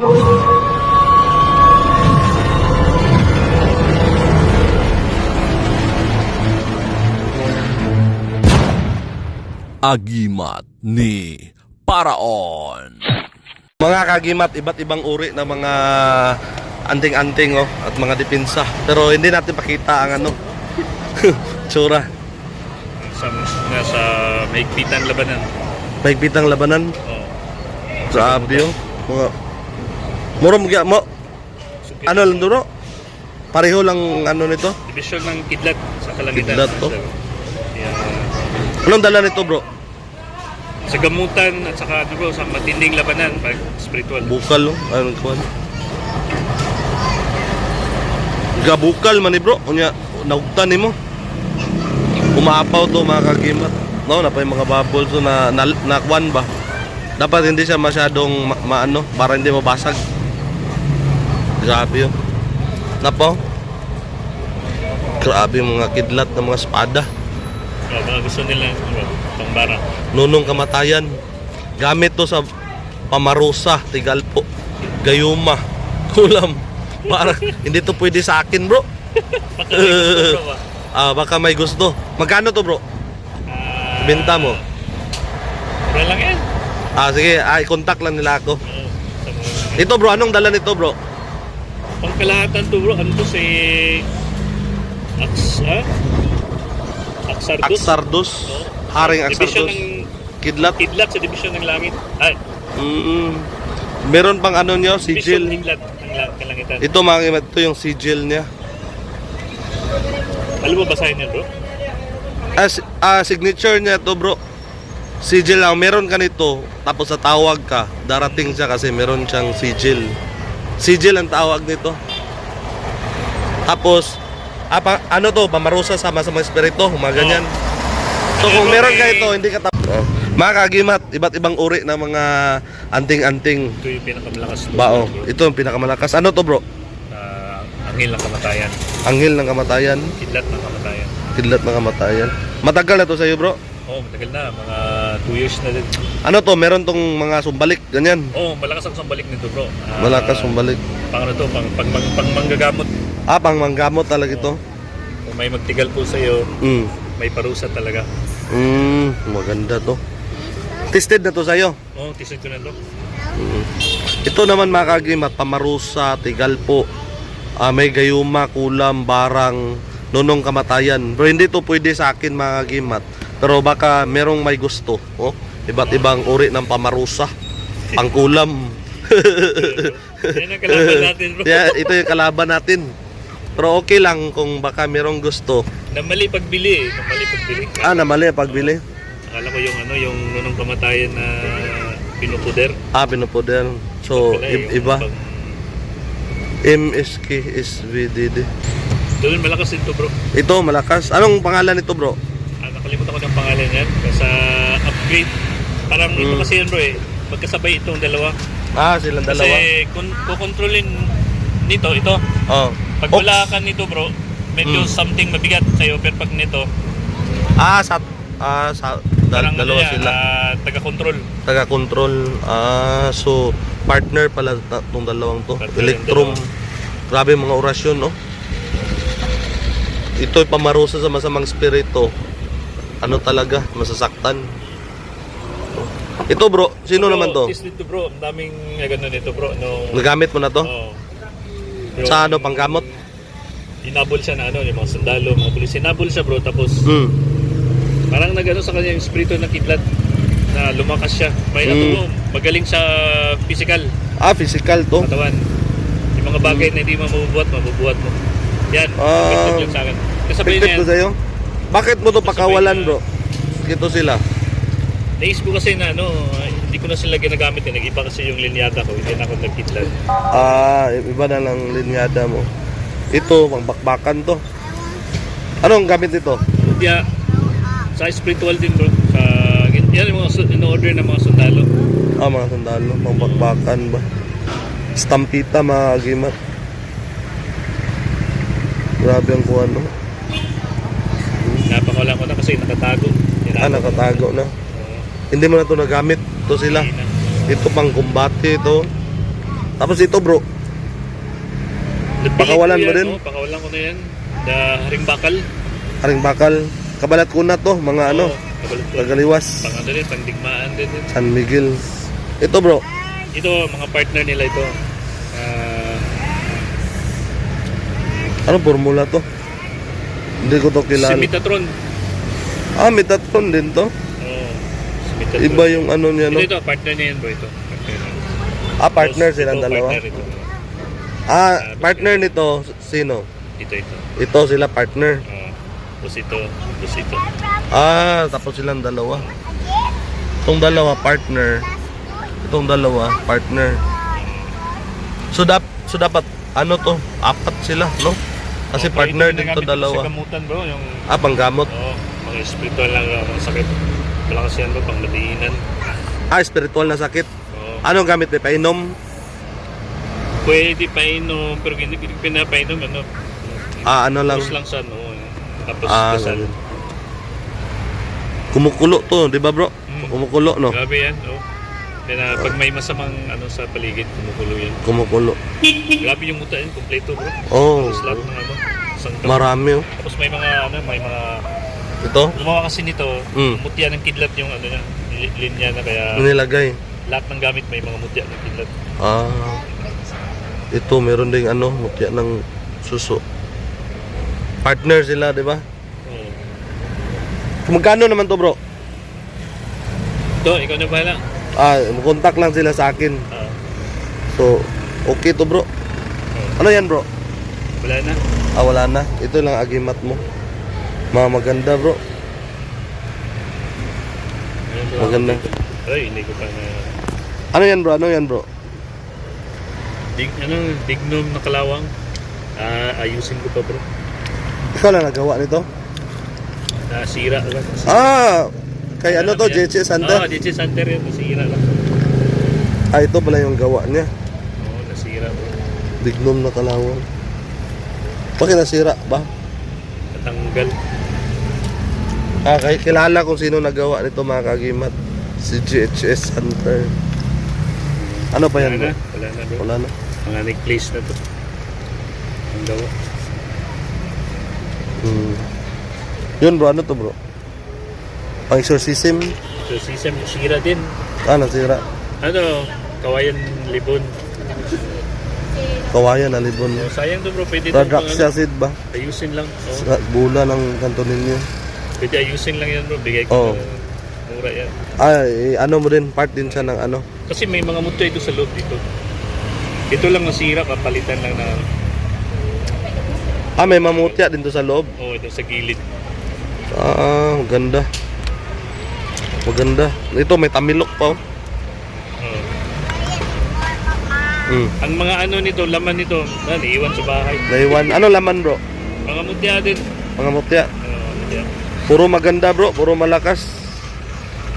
Agimat ni Paraon. Mga kagimat, iba't ibang uri ng mga anting-anting oh, at mga depensa. Pero hindi natin pakita ang ano, tsura. sa nasa maigpitan labanan. Mahigpit ang labanan. Oh. Grabe oh. Mga... Muro mo mo. Ano lang duro? Pareho lang ano nito? Division ng kidlat sa kalangitan. Kidlat, oh. Yeah. Anong dala nito bro? sa gamutan at saka ano bro, sa matinding labanan pag spiritual. Bukal oh. Anong kuwan? Gabukal man ni bro. Unya, naugtan ni mo. Umaapaw to mga kagimat. No, na pa yung mga bubbles so na, na, na ba? Dapat hindi siya masyadong ma, maano, para hindi mabasag. Grabe yun. Napo. Grabe yung mga kidlat ng mga espada. Oh, mga gusto nila ano, pangbara. Nunong kamatayan. Gamit to sa pamarusa, tigalpo, gayuma, kulam. Para hindi to pwede sa akin, bro. Baka may gusto bro, ah. Ah, baka may gusto. Magkano to, bro? Ah, Benta mo. Mura lang yan. Ah, sige, ay contact lang nila ako. Oh, Ito, bro, anong dala nito, bro? Pangkalahatan to bro, ano to si Aks, ah? Aksardus. Aksardus. Oh. Haring Aksardus. ng Kidlat. kidlat sa division ng langit. Ay, Mm Meron pang ano nyo, division ng sigil. kidlat ng la- kalangitan. Ito, mga kimat, ito yung sigil niya. Alam mo basahin niya bro? Ah, si- ah, signature niya to, bro. Sigil lang. Meron ka nito, tapos sa tawag ka, darating siya kasi meron siyang sigil. Sigil ang tawag nito. Tapos, ah, pa- ano to, pamarusa sa masamang espiritu, mga ganyan. So kung meron ka ito, hindi ka tap... Oh. Mga kagimat, iba't ibang uri ng mga anting-anting Ito yung pinakamalakas. bao. Ito ang pinakamalakas. Ano to bro? Uh, anghel ng kamatayan. Anghel ng kamatayan, Kidlat ng kamatayan. kidlat ng kamatayan. Matagal na to sa'yo bro? Oo, oh, matagal na. Mga 2 years na din. Ano to, meron tong mga sumbalik, ganyan. Oo, oh, malakas ang sambalik nito bro. Ah, Malakas sumbalik. Pang ano to, pang, pang, pang, pang manggagamot. Ah, pang manggamot talaga ito. Kung may magtigal po sa'yo, Mm. may parusa talaga. Mm, maganda to. Tested na to sa'yo. Oo, oh, tisod ko na to. Mm. Ito naman mga kagimat, pamarusa, tigalpo, ah, may gayuma, kulam, barang, nunong kamatayan. Pero hindi to pwede sa akin mga kagimat. Pero baka merong may gusto. Oh? Iba't ibang uri ng pamarusa, pangkulam. Yan ang kalaban natin bro. Kaya ito yung kalaban natin. Pero okay lang kung baka merong gusto. Na mali pagbili eh. Na mali pagbili. Ah, na mali pagbili. Akala ko yung ano, yung nunong kamatayan na pinupuder. Ah, pinupoder. So, Pala, yung iba. pang- MSK SVDD. Doon malakas ito bro. Ito, malakas. Anong pangalan nito, bro? Ah, nakalimutan ko ng pangalan yan. Sa upgrade. Parang ito Mm. kasi yun bro eh. Magkasabay itong dalawa. Ah, silang dalawa. Kasi kung kukontrolin nito, ito. Oh. Pag Oops. wala ka nito bro, medyo Mm. something mabigat sa'yo. Pero pag nito, Ah, sa ah sa dal- parang dalawa ano yan, sila. ah, taga-control. Taga-control. Ah, so partner pala ta- tong dalawang to. Partner yung Electrum. Grabe mga orasyon, no? Ito'y pamarusa sa masamang spirito. Ano talaga, masasaktan. Ito bro, sino Bro, naman to? Tis dito bro, ang daming nagano nito bro. No, Nagamit mo na to? Oo. Bro, Sa ano, panggamot? Inabol siya na ano, yung mga sundalo, mga pulis. Inabol siya bro, tapos Hmm. parang nagano sa kanya yung espiritu ng kidlat na lumakas siya. May Mm. natulo, magaling sa physical, Ah, physical to. katawan. Yung mga bagay na hindi mo mabubuhat, mabubuhat mo. Yan, Ah. effective yun sa akin. Kasabay na yan, sa'yo? Bakit mo to pakawalan bro? Ito sila. naisip ko kasi na ano, hindi ko na sila ginagamit eh. Nag-iba kasi yung linyada ko, hindi na ako nagkidlat. Ah, iba na lang linyada mo. Ito, pangbakbakan to. Anong gamit nito? Kaya, sa spiritual din bro, sa, yan yung mga in-order ng mga sundalo. Ah, mga sandalo, pangbakbakan ba? Stampita, mga agimat. Grabe ang kuha, no? Napakawalan ko na kasi nakatago. Ah, nakatago na. Hindi mo na to nagamit. Ito sila. Ito pang kumbate ito. Tapos ito bro, Pakawalan mo rin? oh, pakawalan ko na yan. The haring bakal. haring bakal, kabalat ko na to, mga ano, Oo, kabalat ko. tagaliwas, Pang ano rin, pang digmaan din. San Miguel. Ito bro, Ito, mga partner nila ito. Ah, anong formula to? Hindi ko to si kilala. Metatron. Ah, Metatron din to. Oo, si Metatron. Iba yung ano niya, no? Ito, ito, partner niya yan bro ito. Partner. Ah, partner Tapos silang ito, dalawa. Partner ito. Ah, partner nito, sino? Ito, ito. Ito sila partner. Oo. Tapos ito, tapos ito. Ah, tapos silang dalawa. Itong dalawa, partner. Itong dalawa, partner. So, dap so dapat, ano to, apat sila, no? Kasi Oo, partner din to dalawa. Sa gamutan bro, yung Ah, panggamot. Oo, mga spiritual lang uh, mga sakit. Malakas yan bro, pang madiinan. Ah, spiritual na sakit. Oo. Anong gamit ni Painom? Pwede painom, pero hindi pinapainom, ano. Ah, ano lang. Tapos lang sa ano. Tapos Ah, ganun. Kumukulo to, di ba bro? Mm. Kumukulo, no? Grabe yan, oh. Kaya pag may masamang ano sa paligid, kumukulo yan. Kumukulo. Grabe yung muta yan, kompleto bro. Oh, Tapos lahat ng ano, isang marami oh. Tapos may mga ano, may mga Ito, gumawa kasi nito, Mm. mutya ng kidlat yung ano niya, li- linya na kaya nilagay. lahat ng gamit may mga mutya ng kidlat. Ah, ito meron ding ano, mutya ng suso. Partner sila, di ba? Oo. Magkano naman to bro? Ito, ikaw na bahala. Ah, contact lang sila sa akin. So, okay to bro. Ano yan bro? wala na. Ah, wala na. Ito lang agimat mo. Mga maganda bro. Ayun, bro. Maganda. Ay, hindi ko pa na... Ano yan bro? Ano yan bro? Dig, ano, dignum na kalawang. Ah, ayusin ko pa bro. Ikaw lang nagawa nito? Nasira lang. Ah, kay ano to, yan? JJ Oo, Santa? JJ Sander yan. Nasira lang. Ah, ito pala yung gawa niya. Oo, nasira bro. Dignum na kalawang. Bakit nasira ba? Natanggal. Ah, kay kilala kung sino nagawa nito mga kagimat. Si GHS Hunter. Ano pa yan Wala na. Wala na bro. Wala na. Mga necklace na to. Ang gawa. Hmm. Yun bro, ano to bro? Pang exorcism? Sisam, sira din. Ah, nasira. Ano, kawayan libon. Kawayan, alibon. So, sayang to bro. Pwede to Radrax acid ba? ayusin lang. Oo. Sa bula ng kanto ninyo. Pwede ayusin lang yan bro. Bigay Oo. ko na mura yan. Ah, eh, ano mo din, part din siya ng ano. Kasi may mga multo ito sa loob dito. Ito lang nasira, kapalitan lang na, Ah, may mamutya din to sa loob. oh, ito sa gilid. Ah, maganda. Maganda. Ito, may tamilok pa. oh. Hmm. Ang mga ano nito, laman nito, na, iwan sa bahay. Naiwan. Ano laman bro? Mga mutya din. Mga mutya. Mutya. Puro maganda bro, puro malakas.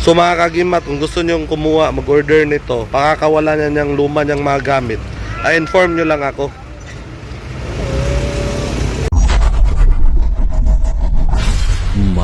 So mga kagimat, kung gusto nyong kumuha, mag-order nito, pakakawala niya niyang luma niyang mga gamit, i-inform nyo lang ako.